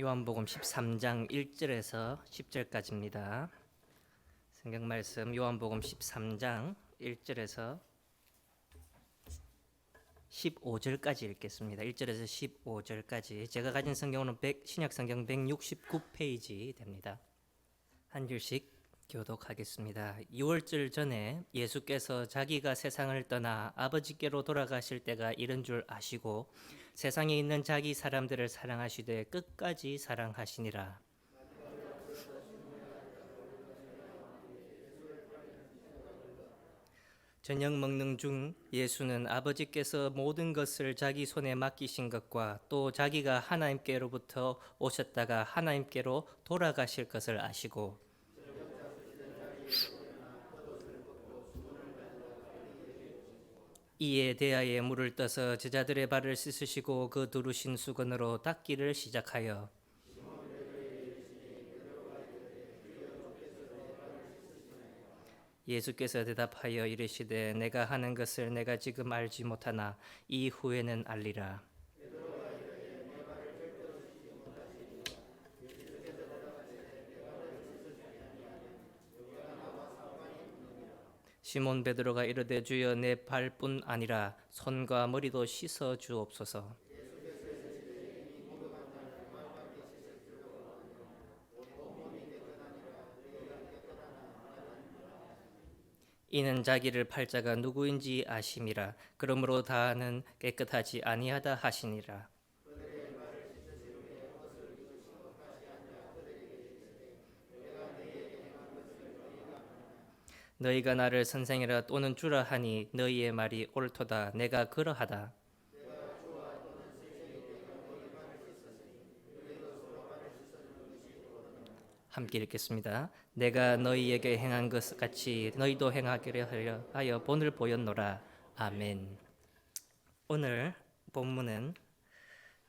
요한복음 13장 1절에서 10절까지입니다. 성경 말씀 요한복음 13장 1절에서 15절까지 읽겠습니다. 1절에서 15절까지 제가 가진 성경은 100, 신약 성경 169페이지 됩니다. 한 줄씩 교독하겠습니다. 6월절 전에 예수께서 자기가 세상을 떠나 아버지께로 돌아가실 때가 이른 줄 아시고 세상에 있는 자기 사람들을 사랑하시되 끝까지 사랑하시니라. 저녁 먹는 중 예수는 아버지께서 모든 것을 자기 손에 맡기신 것과 또 자기가 하나님께로부터 오셨다가 하나님께로 돌아가실 것을 아시고 이에 대하여 물을 떠서 제자들의 발을 씻으시고 그 두르신 수건으로 닦기를 시작하여 예수께서 대답하여 이르시되 내가 하는 것을 내가 지금 알지 못하나 이후에는 알리라. 시몬 베드로가 이르되 주여 내 발뿐 아니라 손과 머리도 씻어 주옵소서. 이는 자기를 팔자가 누구인지 아심이라 그러므로 다는 깨끗하지 아니하다 하시니라 너희가 나를 선생이라 또는 주라 하니 너희의 말이 옳도다 내가 그러하다 함께 읽겠습니다. 내가 너희에게 행한 것 같이 너희도 행하기를 하여 본을 보였노라. 아멘. 오늘 본문은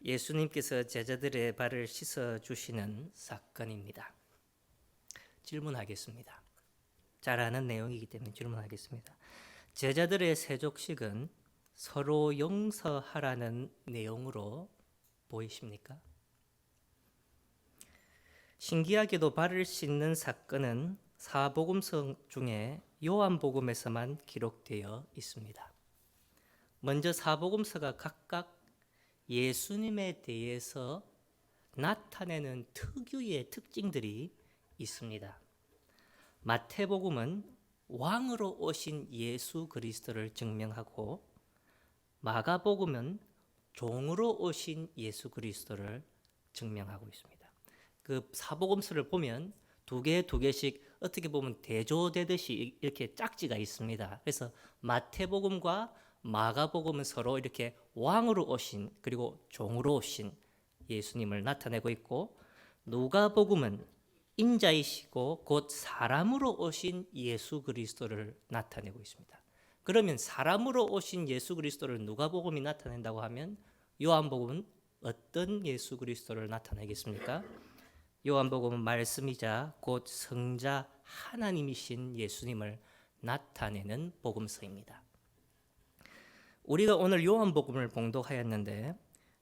예수님께서 제자들의 발을 씻어 주시는 사건입니다. 질문하겠습니다. 잘 아는 내용이기 때문에 질문하겠습니다. 제자들의 세족식은 서로 용서하라는 내용으로 보이십니까? 신기하게도 발을 씻는 사건은 사복음서 중에 요한복음에서만 기록되어 있습니다. 먼저 사복음서가 각각 예수님에 대해서 나타내는 특유의 특징들이 있습니다. 마태복음은 왕으로 오신 예수 그리스도를 증명하고 마가복음은 종으로 오신 예수 그리스도를 증명하고 있습니다. 그 사복음서를 보면 두 개 두 개씩 어떻게 보면 대조되듯이 이렇게 짝지가 있습니다. 그래서 마태복음과 마가복음은 서로 이렇게 왕으로 오신 그리고 종으로 오신 예수님을 나타내고 있고 누가복음은 인자이시고 곧 사람으로 오신 예수 그리스도를 나타내고 있습니다. 그러면 사람으로 오신 예수 그리스도를 누가복음이 나타낸다고 하면 요한복음은 어떤 예수 그리스도를 나타내겠습니까? 요한복음은 말씀이자 곧 성자 하나님이신 예수님을 나타내는 복음서입니다. 우리가 오늘 요한복음을 봉독하였는데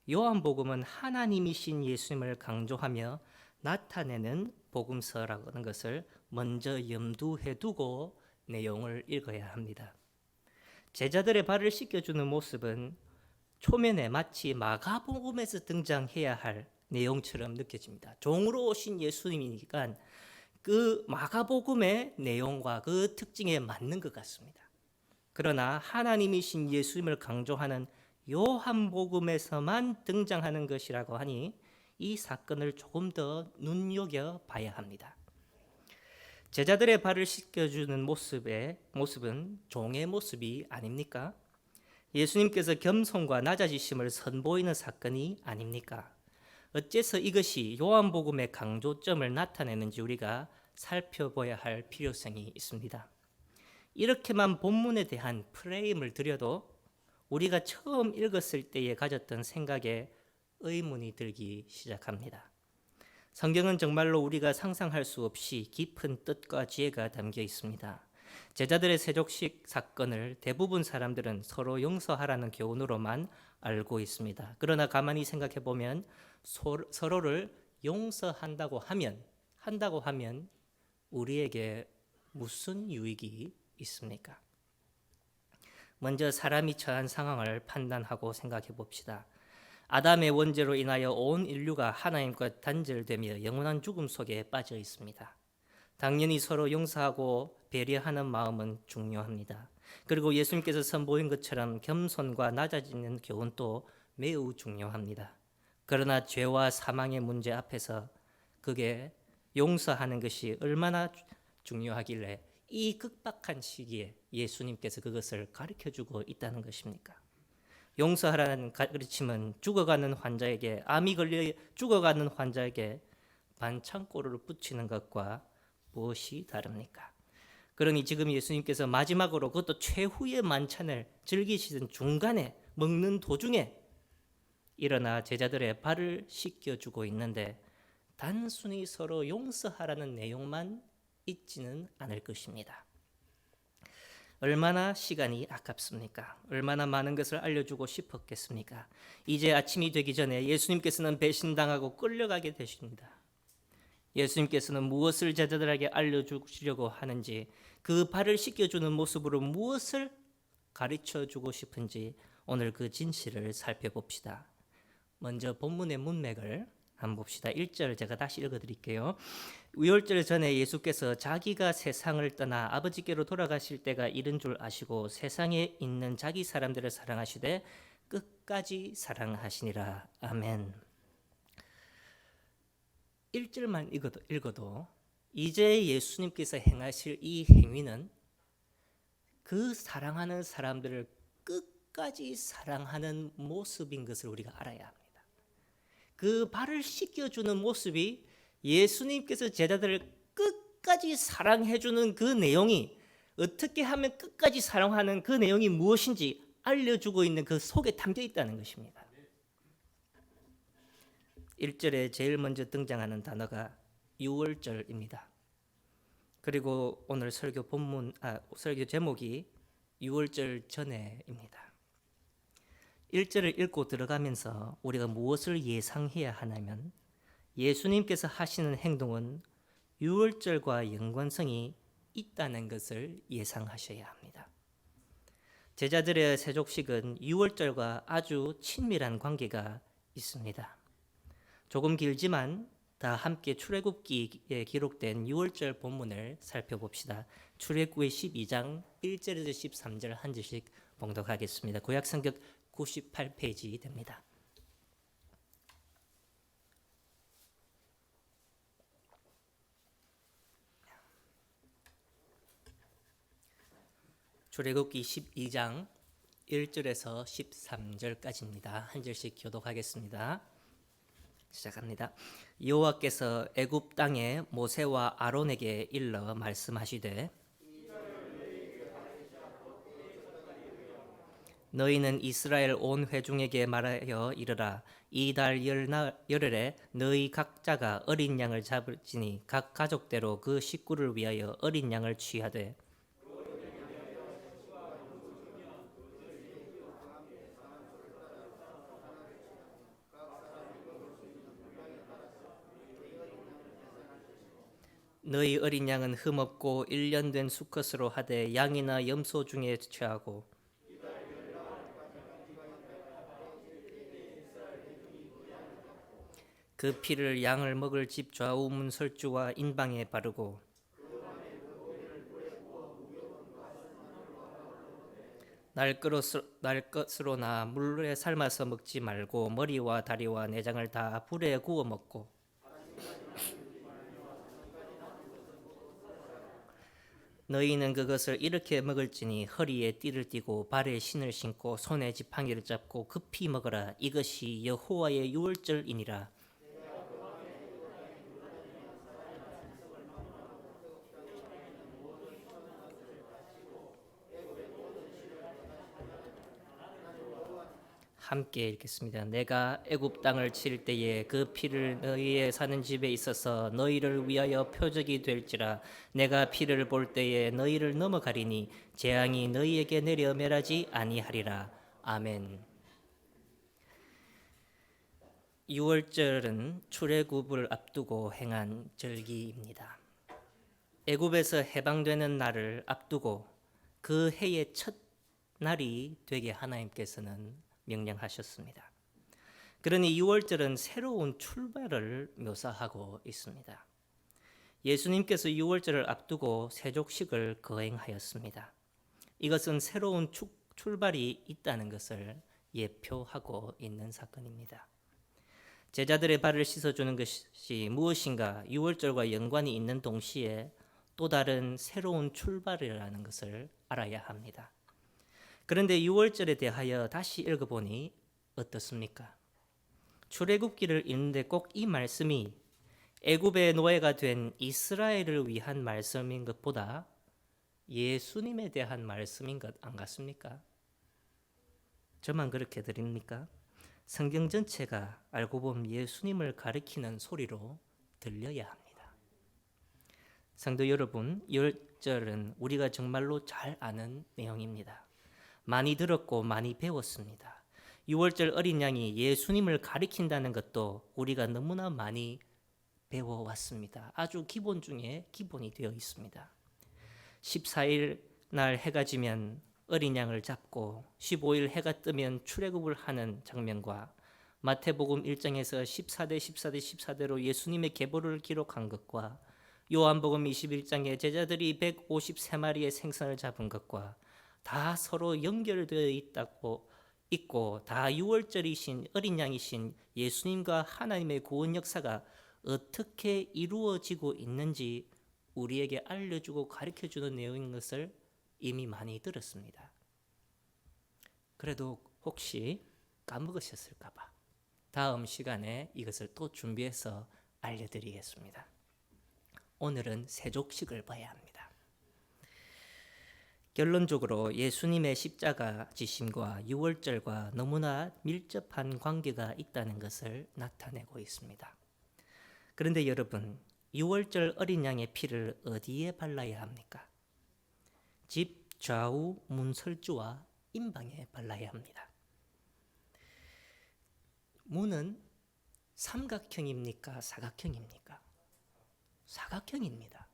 요한복음은 하나님이신 예수님을 강조하며 나타내는 복음서라는 것을 먼저 염두해 두고 내용을 읽어야 합니다. 제자들의 발을 씻겨주는 모습은 초면에 마치 마가복음에서 등장해야 할 내용처럼 느껴집니다. 종으로 오신 예수님이니까 그 마가복음의 내용과 그 특징에 맞는 것 같습니다. 그러나 하나님이신 예수님을 강조하는 요한복음에서만 등장하는 것이라고 하니 이 사건을 조금 더 눈여겨 봐야 합니다. 제자들의 발을 씻겨주는 모습의 모습은 종의 모습이 아닙니까? 예수님께서 겸손과 낮아지심을 선보이는 사건이 아닙니까? 어째서 이것이 요한복음의 강조점을 나타내는지 우리가 살펴봐야 할 필요성이 있습니다. 이렇게만 본문에 대한 프레임을 들여도 우리가 처음 읽었을 때에 가졌던 생각에 의문이 들기 시작합니다. 성경은 정말로 우리가 상상할 수 없이 깊은 뜻과 지혜가 담겨 있습니다. 제자들의 세족식 사건을 대부분 사람들은 서로 용서하라는 교훈으로만 알고 있습니다. 그러나 가만히 생각해 보면 서로를 용서한다고 하면 한다고 하면 우리에게 무슨 유익이 있습니까? 먼저 사람이 처한 상황을 판단하고 생각해 봅시다. 아담의 원죄로 인하여 온 인류가 하나님과 단절되며 영원한 죽음 속에 빠져 있습니다. 당연히 서로 용서하고 배려하는 마음은 중요합니다. 그리고 예수님께서 선보인 것처럼 겸손과 낮아지는 교훈도 매우 중요합니다. 그러나 죄와 사망의 문제 앞에서 그게 용서하는 것이 얼마나 중요하길래 이 극박한 시기에 예수님께서 그것을 가르쳐 주고 있다는 것입니까? 용서하라는 가르침은 죽어가는 환자에게 암이 걸려 죽어가는 환자에게 반창고를 붙이는 것과 무엇이 다릅니까? 그러니 지금 예수님께서 마지막으로 그것도 최후의 만찬을 즐기시던 중간에 먹는 도중에 일어나 제자들의 발을 씻겨주고 있는데 단순히 서로 용서하라는 내용만 있지는 않을 것입니다. 얼마나 시간이 아깝습니까? 얼마나 많은 것을 알려주고 싶었겠습니까? 이제 아침이 되기 전에 예수님께서는 배신당하고 끌려가게 되십니다. 예수님께서는 무엇을 제자들에게 알려주시려고 하는지 그 발을 씻겨주는 모습으로 무엇을 가르쳐 주고 싶은지 오늘 그 진실을 살펴봅시다. 먼저 본문의 문맥을 한번 봅시다. 1절 제가 다시 읽어 드릴게요. 유월절 전에 예수께서 자기가 세상을 떠나 아버지께로 돌아가실 때가 이른 줄 아시고 세상에 있는 자기 사람들을 사랑하시되 끝까지 사랑하시니라. 아멘. 1절만 읽어도, 읽어도 이제 예수님께서 행하실 이 행위는 그 사랑하는 사람들을 끝까지 사랑하는 모습인 것을 우리가 알아야 합니다. 그 발을 씻겨주는 모습이 예수님께서 제자들을 끝까지 사랑해주는 그 내용이 어떻게 하면 끝까지 사랑하는 그 내용이 무엇인지 알려주고 있는 그 속에 담겨 있다는 것입니다. 1절에 제일 먼저 등장하는 단어가 6월절입니다. 그리고 오늘 설교 본문 아 설교 제목이 6월절 전에입니다. 1절을 읽고 들어가면서 우리가 무엇을 예상해야 하냐면 예수님께서 하시는 행동은 유월절과 연관성이 있다는 것을 예상하셔야 합니다. 제자들의 세족식은 유월절과 아주 친밀한 관계가 있습니다. 조금 길지만 다 함께 출애굽기에 기록된 유월절 본문을 살펴봅시다. 출애굽기 12장 1절에서 13절 한 절씩 봉독하겠습니다. 구약 성경 98페이지 됩니다. 출애굽기 12장 1절에서 13절까지입니다. 한 절씩 교독하겠습니다. 시작합니다. 여호와께서 애굽 땅에 모세와 아론에게 일러 말씀하시되 너희는 이스라엘 온 회중에게 말하여 이르라. 이달 열흘에 너희 각자가 어린 양을 잡을지니 각 가족대로 그 식구를 위하여 어린 양을 취하되. 너희 어린 양은 흠없고 일년된 수컷으로 하되 양이나 염소 중에 취하고 그 피를 양을 먹을 집 좌우 문 설주와 인방에 바르고 날 것으로 나 물에 삶아서 먹지 말고 머리와 다리와 내장을 다 불에 구워 먹고 너희는 그것을 이렇게 먹을지니 허리에 띠를 띠고 발에 신을 신고 손에 지팡이를 잡고 급히 먹어라. 이것이 여호와의 유월절이니라 함께 읽겠습니다. 내가 애굽 땅을 칠 때에 그 피를 너희의 사는 집에 있어서 너희를 위하여 표적이 될지라 내가 피를 볼 때에 너희를 넘어가리니 재앙이 너희에게 내려 멸하지 아니하리라. 아멘. 6월절은 출애굽을 앞두고 행한 절기입니다. 애굽에서 해방되는 날을 앞두고 그 해의 첫 날이 되게 하나님께서는 명령하셨습니다. 그러니 6월절은 새로운 출발을 묘사하고 있습니다. 예수님께서 6월절을 앞두고 세족식을 거행하였습니다. 이것은 새로운 축- 출발이 있다는 것을 예표하고 있는 사건입니다. 제자들의 발을 씻어주는 것이 무엇인가 6월절과 연관이 있는 동시에 또 다른 새로운 출발이라는 것을 알아야 합니다. 그런데 6월절에 대하여 다시 읽어보니 어떻습니까? 출애굽기를 읽는데 꼭 이 말씀이 애굽의 노예가 된 이스라엘을 위한 말씀인 것보다 예수님에 대한 말씀인 것 안 같습니까? 저만 그렇게 들립니까? 성경 전체가 알고 보면 예수님을 가리키는 소리로 들려야 합니다. 성도 여러분, 열절은 우리가 정말로 잘 아는 내용입니다. 많이 들었고 많이 배웠습니다. 6월절 어린 양이 예수님을 가리킨다는 것도 우리가 너무나 많이 배워왔습니다. 아주 기본 중에 기본이 되어 있습니다. 14일 날 해가 지면 어린 양을 잡고 15일 해가 뜨면 출애굽을 하는 장면과 마태복음 1장에서 14대 14대 14대로 예수님의 계보를 기록한 것과 요한복음 21장에 제자들이 153마리의 생선을 잡은 것과 다 서로 연결되어 있다고 있고 다 6월절이신 어린 양이신 예수님과 하나님의 구원 역사가 어떻게 이루어지고 있는지 우리에게 알려주고 가르쳐 주는 내용인 것을 이미 많이 들었습니다. 그래도 혹시 까먹으셨을까봐 다음 시간에 이것을 또 준비해서 알려드리겠습니다. 오늘은 세족식을 봐야 합니다. 결론적으로 예수님의 십자가 지심과 유월절과 너무나 밀접한 관계가 있다는 것을 나타내고 있습니다. 그런데 여러분, 유월절 어린 양의 피를 어디에 발라야 합니까? 집 좌우 문설주와 임방에 발라야 합니다. 문은 삼각형입니까? 사각형입니까? 사각형입니다.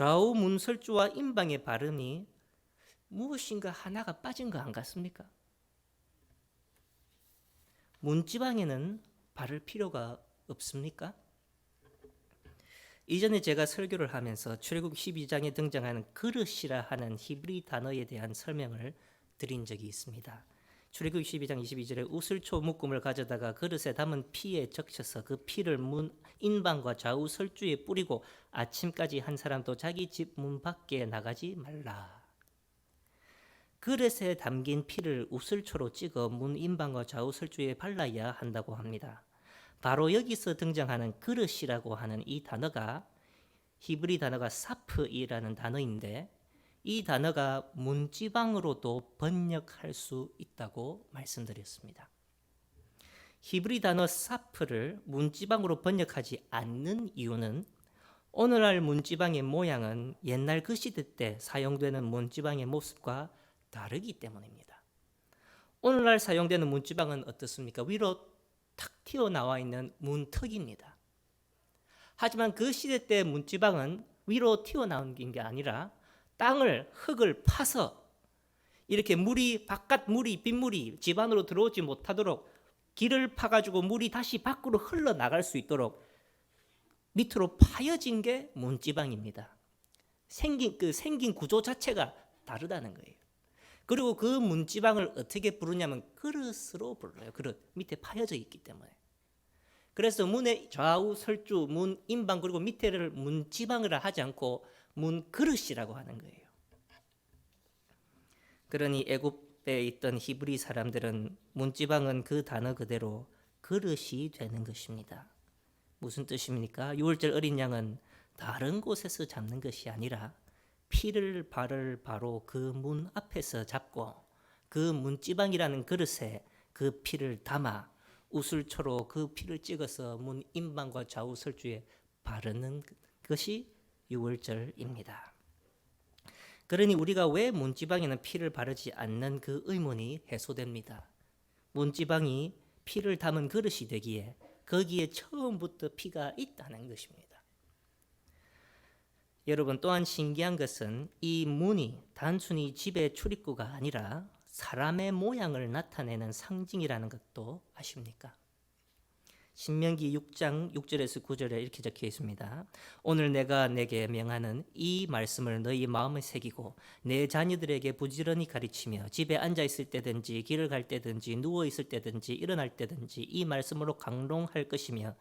좌우 문설주와 임방의 발음이 무엇인가 하나가 빠진 거 안 같습니까? 문지방에는 바를 필요가 없습니까? 이전에 제가 설교를 하면서 출애굽 12장에 등장하는 그릇이라 하는 히브리 단어에 대한 설명을 드린 적이 있습니다. 출애굽 12장 22절에 우슬초 묶음을 가져다가 그릇에 담은 피에 적셔서 그 피를 문 인방과 좌우 설주에 뿌리고 아침까지 한 사람도 자기 집 문 밖에 나가지 말라. 그릇에 담긴 피를 우슬초로 찍어 문 인방과 좌우 설주에 발라야 한다고 합니다. 바로 여기서 등장하는 그릇이라고 하는 이 단어가 히브리 단어가 사프이라는 단어인데 이 단어가 문지방으로도 번역할 수 있다고 말씀드렸습니다. 히브리 단어 사프를 문지방으로 번역하지 않는 이유는 오늘날 문지방의 모양은 옛날 그 시대 때 사용되는 문지방의 모습과 다르기 때문입니다. 오늘날 사용되는 문지방은 어떻습니까? 위로 탁 튀어나와 있는 문턱입니다. 하지만 그 시대 때 문지방은 위로 튀어나온 게 아니라 땅을 흙을 파서 이렇게 물이 바깥 물이 빗물이 집 안으로 들어오지 못하도록 길을 파가지고 물이 다시 밖으로 흘러 나갈 수 있도록 밑으로 파여진 게 문지방입니다. 생긴 그 생긴 구조 자체가 다르다는 거예요. 그리고 그 문지방을 어떻게 부르냐면 그릇으로 불러요. 그릇 밑에 파여져 있기 때문에. 그래서 문의 좌우 설주, 문 인방 그리고 밑에를 문지방이라 하지 않고 문 그릇이라고 하는 거예요. 그러니 애굽 에 있던 히브리 사람들은 문지방은 그 단어 그대로 그릇이 되는 것입니다. 무슨 뜻입니까? 유월절 어린 양은 다른 곳에서 잡는 것이 아니라 피를 발을 바로 그 문 앞에서 잡고 그 문지방이라는 그릇에 그 피를 담아 우슬초로 그 피를 찍어서 문 인방과 좌우 설주에 바르는 것이 유월절입니다. 그러니 우리가 왜 문지방에는 피를 바르지 않는 그 의문이 해소됩니다. 문지방이 피를 담은 그릇이 되기에 거기에 처음부터 피가 있다는 것입니다. 여러분 또한 신기한 것은 이 문이 단순히 집의 출입구가 아니라 사람의 모양을 나타내는 상징이라는 것도 아십니까? 신명기 6장 6절에서 9절에 이렇게 적혀 있습니다. 오늘 내가 내게 명하는 이 말씀을 너희 마음에 새기고 내 자녀들에게 부지런히 가르치며 집에 앉아 있을 때든지 길을 갈 때든지 누워 있을 때든지 일어날 때든지 이 말씀으로 강롱할 것이며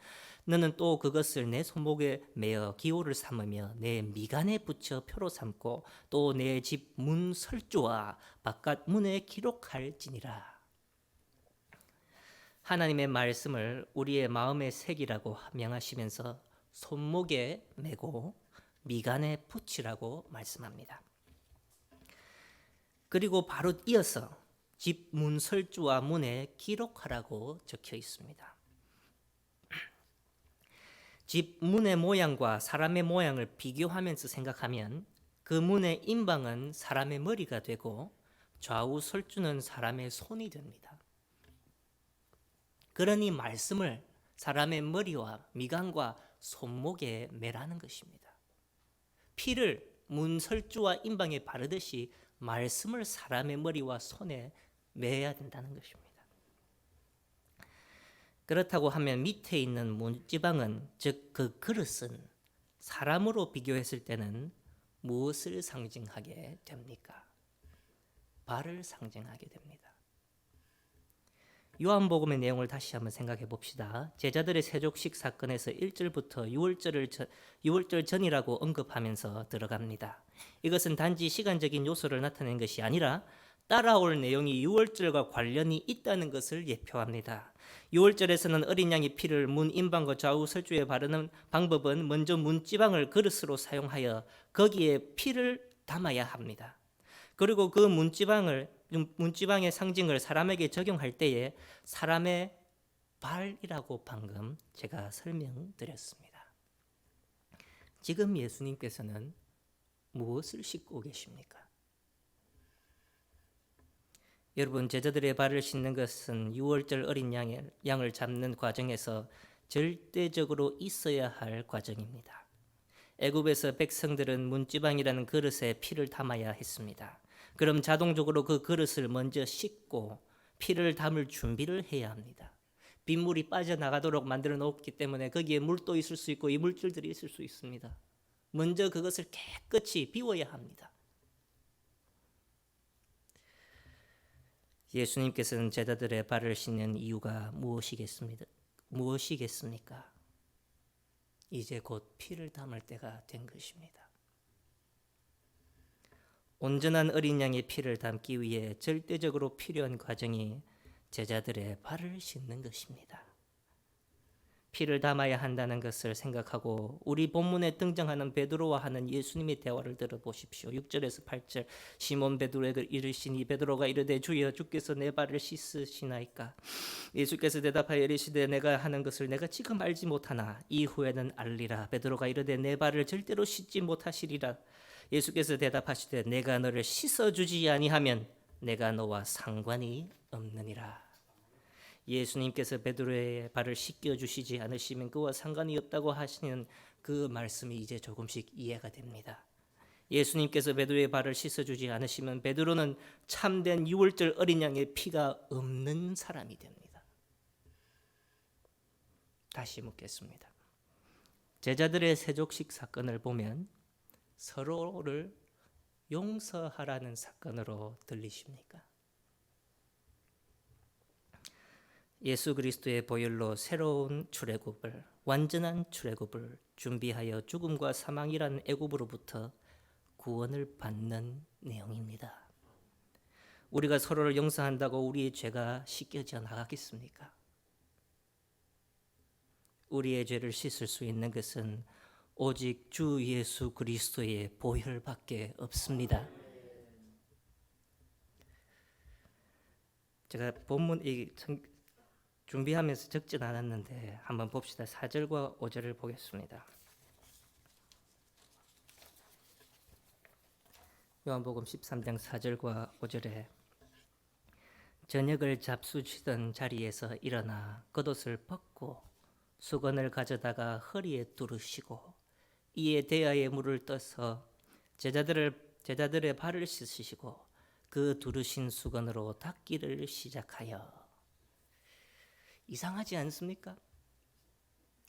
너는 또 그것을 내 손목에 매어 기호를 삼으며 내 미간에 붙여 표로 삼고 또 내 집 문 설주와 바깥 문에 기록할지니라. 하나님의 말씀을 우리의 마음에 새기라고 명하시면서 손목에 메고 미간에 붙이라고 말씀합니다. 그리고 바로 이어서 집 문 설주와 문에 기록하라고 적혀 있습니다. 집 문의 모양과 사람의 모양을 비교하면서 생각하면 그 문의 임방은 사람의 머리가 되고 좌우 설주는 사람의 손이 됩니다. 그러니 말씀을 사람의 머리와 미간과 손목에 매라는 것입니다. 피를 문설주와 임방에 바르듯이 말씀을 사람의 머리와 손에 매야 된다는 것입니다. 그렇다고 하면 밑에 있는 문지방은 즉 그 그릇은 사람으로 비교했을 때는 무엇을 상징하게 됩니까? 발을 상징하게 됩니다. 요한복음의 내용을 다시 한번 생각해 봅시다. 제자들의 세족식 사건에서 1절부터 6월절을 전, 6월절 전이라고 언급하면서 들어갑니다. 이것은 단지 시간적인 요소를 나타낸 것이 아니라 따라올 내용이 6월절과 관련이 있다는 것을 예표합니다. 6월절에서는 어린 양의 피를 문 임방과 좌우 설주에 바르는 방법은 먼저 문지방을 그릇으로 사용하여 거기에 피를 담아야 합니다. 그리고 그 문지방을 문지방의 상징을 사람에게 적용할 때에 사람의 발이라고 방금 제가 설명드렸습니다. 지금 예수님께서는 무엇을 씻고 계십니까? 여러분 제자들의 발을 씻는 것은 6월절 어린 양을, 양을 잡는 과정에서 절대적으로 있어야 할 과정입니다. 애굽에서 백성들은 문지방이라는 그릇에 피를 담아야 했습니다. 그럼 자동적으로 그 그릇을 먼저 씻고 피를 담을 준비를 해야 합니다. 빗물이 빠져나가도록 만들어 놓기 때문에 거기에 물도 있을 수 있고 이물질들이 있을 수 있습니다. 먼저 그것을 깨끗이 비워야 합니다. 예수님께서는 제자들의 발을 씻는 이유가 무엇이겠습니까? 무엇이겠습니까? 이제 곧 피를 담을 때가 된 것입니다. 온전한 어린 양의 피를 담기 위해 절대적으로 필요한 과정이 제자들의 발을 씻는 것입니다. 피를 담아야 한다는 것을 생각하고 우리 본문에 등장하는 베드로와 하는 예수님의 대화를 들어보십시오. 6절에서 8절 시몬 베드로에게 이르시니 베드로가 이르되 주여 주께서 내 발을 씻으시나이까 예수께서 대답하여 이르시되 내가 하는 것을 내가 지금 알지 못하나 이후에는 알리라 베드로가 이르되 내 발을 절대로 씻지 못하시리라 예수께서 대답하시되 내가 너를 씻어 주지 아니하면 내가 너와 상관이 없느니라 예수님께서 베드로의 발을 씻겨 주시지 않으시면 그와 상관이 없다고 하시는 그 말씀이 이제 조금씩 이해가 됩니다. 예수님께서 베드로의 발을 씻어 주지 않으시면 베드로는 참된 유월절 어린 양의 피가 없는 사람이 됩니다. 다시 묻겠습니다. 제자들의 세족식 사건을 보면 서로를 용서하라는 사건으로 들리십니까? 예수 그리스도의 보혈로 새로운 출애굽을 완전한 출애굽을 준비하여 죽음과 사망이란 애굽으로부터 구원을 받는 내용입니다. 우리가 서로를 용서한다고 우리의 죄가 씻겨져 나가겠습니까? 우리의 죄를 씻을 수 있는 것은 오직 주 예수 그리스도의 보혈밖에 없습니다. 제가 본문 이 준비하면서 적진 않았는데 한번 봅시다. 4절과 5절을 보겠습니다. 요한복음 13장 4절과 5절에 저녁을 잡수치던 자리에서 일어나 겉옷을 벗고 수건을 가져다가 허리에 두르시고 이에 대야에 물을 떠서 제자들을 제자들의 발을 씻으시고 그 두르신 수건으로 닦기를 시작하여 이상하지 않습니까?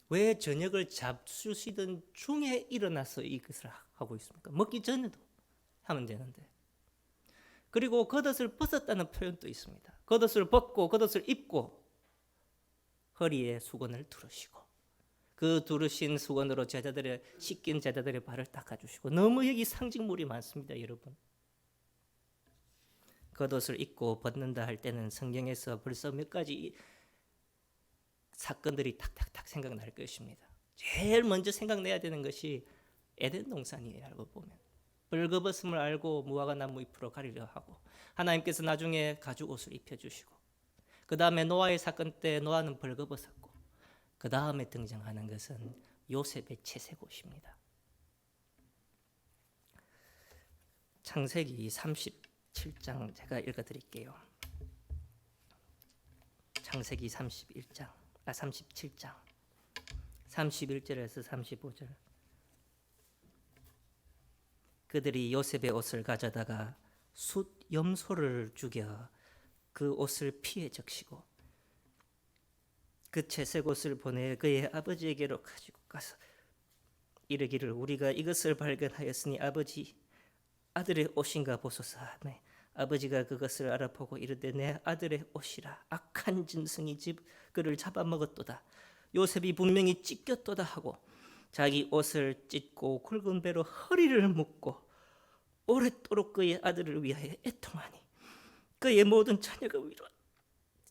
왜 저녁을 잡수시던 중에 일어나서 이것을 하고 있습니까? 먹기 전에도 하면 되는데. 그리고 겉옷을 벗었다는 표현도 있습니다. 겉옷을 벗고 겉옷을 입고 허리에 수건을 두르시고 그 두르신 수건으로 제자들의 씻긴 제자들의 발을 닦아주시고 너무 여기 상징물이 많습니다, 여러분. 겉옷을 입고 벗는다 할 때는 성경에서 벌써 몇 가지 사건들이 탁탁탁 생각날 것입니다. 제일 먼저 생각내야 되는 것이 에덴 동산이에요. 알고 보면 벌거벗음을 알고 무화과 나무 잎으로 가리려 하고 하나님께서 나중에 가죽 옷을 입혀 주시고 그 다음에 노아의 사건 때 노아는 벌거벗었고 그 다음에 등장하는 것은 요셉의 채색 옷입니다. 창세기 37장 제가 읽어 드릴게요. 창세기 31장, 아 37장, 31절에서 35절. 그들이 요셉의 옷을 가져다가 숫 염소를 죽여 그 옷을 피해 적시고 그 채색 옷을 보내 그의 아버지에게로 가지고 가서 이르기를 우리가 이것을 발견하였으니 아버지 아들의 옷인가 보소서 하매 아버지가 그것을 알아보고 이르되 내 아들의 옷이라. 악한 짐승이 집 그를 잡아먹었도다. 요셉이 분명히 찢겼도다 하고 자기 옷을 찢고 굵은 배로 허리를 묶고 오랫도록 그의 아들을 위하여 애통하니 그의 모든 처녀가 위로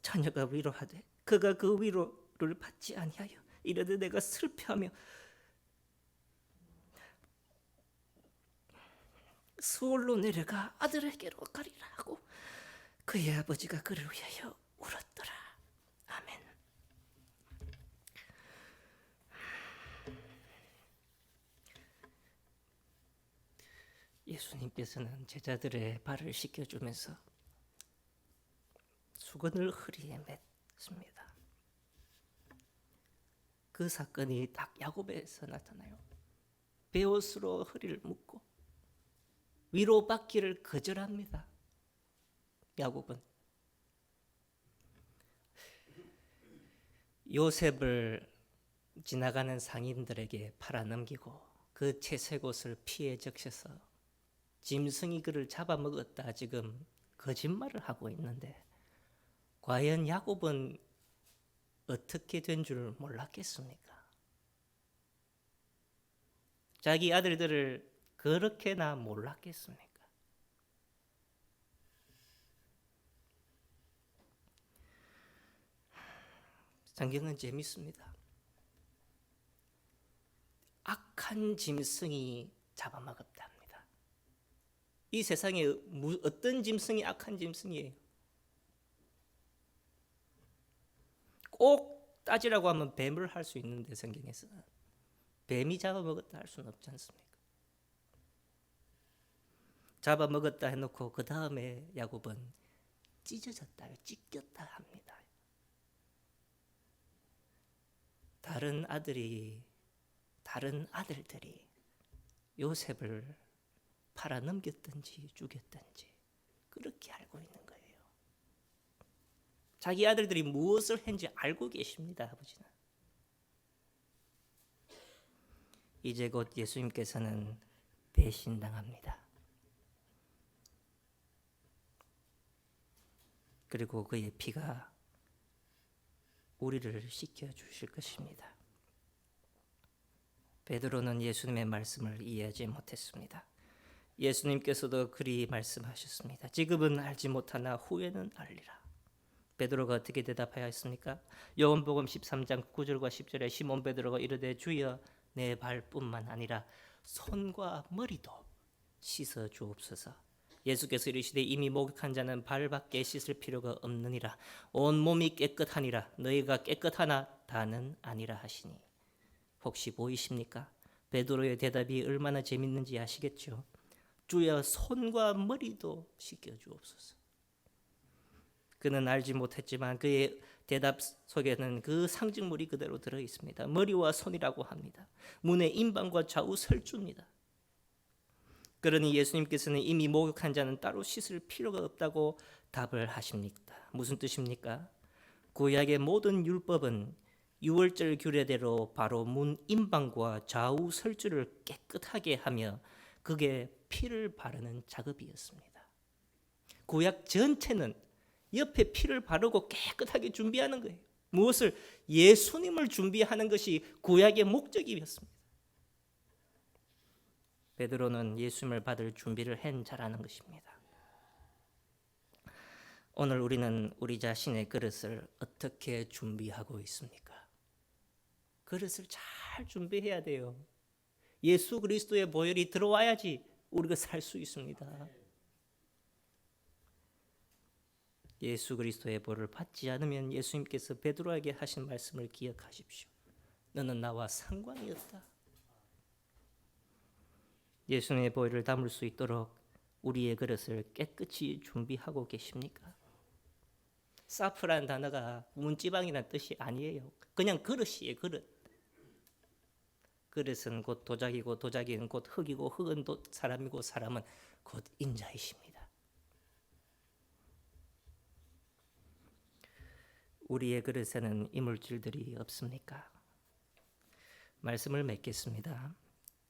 처녀가 위로하되 그가 그 위로를 받지 아니하여 이르되 내가 슬퍼하며 수월로 내려가 아들에게로 가리라 하고 그의 아버지가 그를 위하여 울었더라. 아멘. 예수님께서는 제자들의 발을 씻겨주면서 수건을 허리에 맸 습니다. 그 사건이 딱 야곱에서 나타나요. 베옷으로 허리를 묶고 위로받기를 거절합니다. 야곱은 요셉을 지나가는 상인들에게 팔아넘기고 그 채색 옷을 피해 적셔서 짐승이 그를 잡아먹었다 지금 거짓말을 하고 있는데 과연 야곱은 어떻게 된 줄 몰랐겠습니까? 자기 아들들을 그렇게나 몰랐겠습니까? 성경은 재밌습니다. 악한 짐승이 잡아먹었답니다. 이 세상에 어떤 짐승이 악한 짐승이에요? 꼭 따지라고 하면 뱀을 할 수 있는데 성경에서는 뱀이 잡아먹었다 할 수는 없지 않습니까? 잡아먹었다 해놓고 그 다음에 야곱은 찢어졌다, 찢겼다 합니다. 다른 아들이, 다른 아들들이 요셉을 팔아 넘겼든지 죽였든지 그렇게 알고 있는 거예요. 자기 아들들이 무엇을 했는지 알고 계십니다, 아버지는. 이제 곧 예수님께서는 배신당합니다. 그리고 그의 피가 우리를 씻겨 주실 것입니다. 베드로는 예수님의 말씀을 이해하지 못했습니다. 예수님께서도 그리 말씀하셨습니다. 지금은 알지 못하나 후에는 알리라. 베드로가 어떻게 대답하였습니까? 요한복음 13장 9절과 10절에 시몬 베드로가 이르되 주여 내 발뿐만 아니라 손과 머리도 씻어 주옵소서. 예수께서 이르시되 이미 목욕한 자는 발밖에 씻을 필요가 없느니라 온 몸이 깨끗하니라 너희가 깨끗하나 다는 아니라 하시니 혹시 보이십니까? 베드로의 대답이 얼마나 재밌는지 아시겠죠? 주여 손과 머리도 씻겨 주옵소서. 그는 알지 못했지만 그의 대답 속에는 그 상징물이 그대로 들어 있습니다. 머리와 손이라고 합니다. 문의 인방과 좌우 설주입니다. 그러니 예수님께서는 이미 목욕한 자는 따로 씻을 필요가 없다고 답을 하십니다. 무슨 뜻입니까? 구약의 모든 율법은 유월절 규례대로 바로 문 인방과 좌우 설주를 깨끗하게 하며 그게 피를 바르는 작업이었습니다. 구약 전체는 옆에 피를 바르고 깨끗하게 준비하는 거예요. 무엇을 예수님을 준비하는 것이 구약의 목적이었습니다. 베드로는 예수님을 받을 준비를 한 자라는 것입니다. 오늘 우리는 우리 자신의 그릇을 어떻게 준비하고 있습니까? 그릇을 잘 준비해야 돼요. 예수 그리스도의 보혈이 들어와야지 우리가 살 수 있습니다. 예수 그리스도의 보혈을 받지 않으면 예수님께서 베드로에게 하신 말씀을 기억하십시오. 너는 나와 상관이 없다. 예수님의 보혈을 담을 수 있도록 우리의 그릇을 깨끗이 준비하고 계십니까? 사프라는 단어가 문지방이라는 뜻이 아니에요. 그냥 그릇이에요, 그릇. 그릇은 곧 도자기고 도자기는 곧 흙이고 흙은 도, 사람이고 사람은 곧 인자이십니다. 우리의 그릇에는 이물질들이 없습니까? 말씀을 맺겠습니다.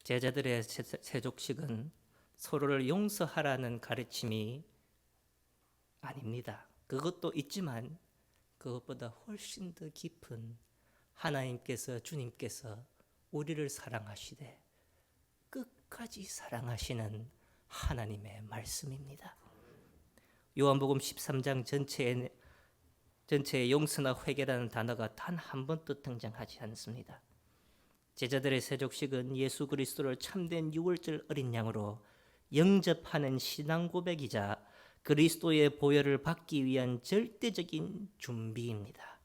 제자들의 세족식은 서로를 용서하라는 가르침이 아닙니다. 그것도 있지만 그것보다 훨씬 더 깊은 하나님께서 주님께서 우리를 사랑하시되 끝까지 사랑하시는 하나님의 말씀입니다. 요한복음 13장 전체에 전체에 용서나 회개라는 단어가 단 한 번도 등장하지 않습니다. 제자들의 세족식은 예수 그리스도를 참된 유월절 어린 양으로 영접하는 신앙 고백이자 그리스도의 보혈을 받기 위한 절대적인 준비입니다.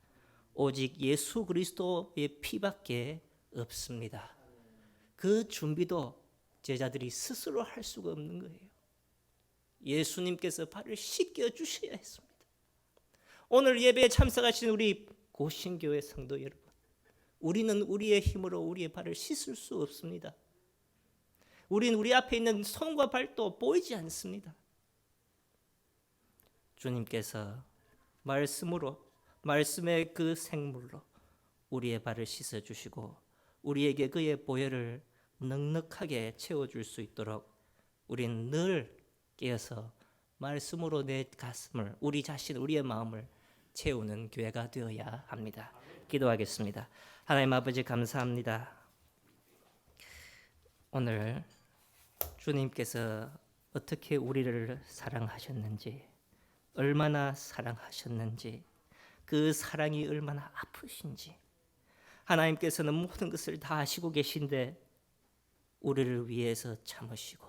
오직 예수 그리스도의 피밖에 없습니다. 그 준비도 제자들이 스스로 할 수가 없는 거예요. 예수님께서 발을 씻겨 주셔야 했습니다. 오늘 예배에 참석하신 우리 고신교회 성도 여러분, 우리는 우리의 힘으로 우리의 발을 씻을 수 없습니다. 우린 우리 앞에 있는 손과 발도 보이지 않습니다. 주님께서 말씀으로 말씀의 그 생물로 우리의 발을 씻어 주시고 우리에게 그의 보혈을 넉넉하게 채워 줄수 있도록 우리는 늘 깨어서 말씀으로 내 가슴을 우리 자신 우리의 마음을 채우는 교회가 되어야 합니다. 기도하겠습니다. 하나님 아버지 감사합니다. 오늘 주님께서 어떻게 우리를 사랑하셨는지 얼마나 사랑하셨는지 그 사랑이 얼마나 아프신지 하나님께서는 모든 것을 다 아시고 계신데 우리를 위해서 참으시고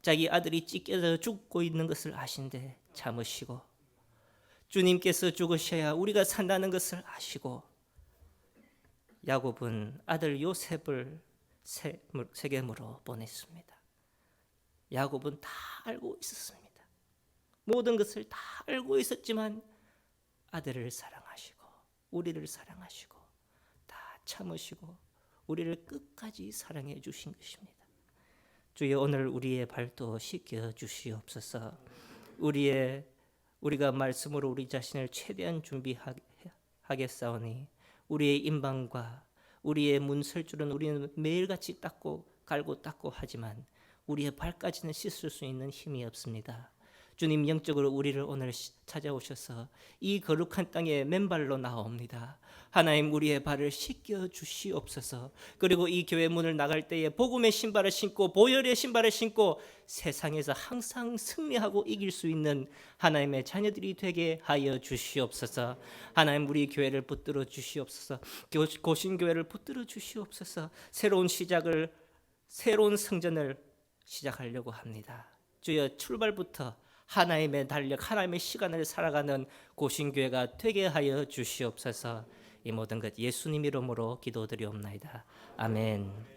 자기 아들이 찢겨져 죽고 있는 것을 아신데 참으시고 주님께서 죽으셔야 우리가 산다는 것을 아시고 야곱은 아들 요셉을 세겜으로 보냈습니다. 야곱은 다 알고 있었습니다. 모든 것을 다 알고 있었지만 아들을 사랑하시고 우리를 사랑하시고 다 참으시고 우리를 끝까지 사랑해 주신 것입니다. 주여 오늘 우리의 발도 씻겨 주시옵소서. 우리의 우리가 말씀으로 우리 자신을 최대한 준비하겠사오니 우리의 인방과 우리의 문설줄은 우리는 매일같이 닦고 갈고 닦고 하지만 우리의 발까지는 씻을 수 있는 힘이 없습니다. 주님 영적으로 우리를 오늘 찾아오셔서 이 거룩한 땅에 맨발로 나옵니다. 하나님 우리의 발을 씻겨 주시옵소서. 그리고 이 교회 문을 나갈 때에 복음의 신발을 신고 보혈의 신발을 신고 세상에서 항상 승리하고 이길 수 있는 하나님의 자녀들이 되게 하여 주시옵소서. 하나님 우리 교회를 붙들어 주시옵소서. 고신 교회를 붙들어 주시옵소서. 새로운 시작을 새로운 성전을 시작하려고 합니다. 주여 출발부터 하나님의 달력, 하나님의 시간을 살아가는 고신교회가 되게 하여 주시옵소서. 이 모든 것 예수님 이름으로 기도드리옵나이다. 아멘.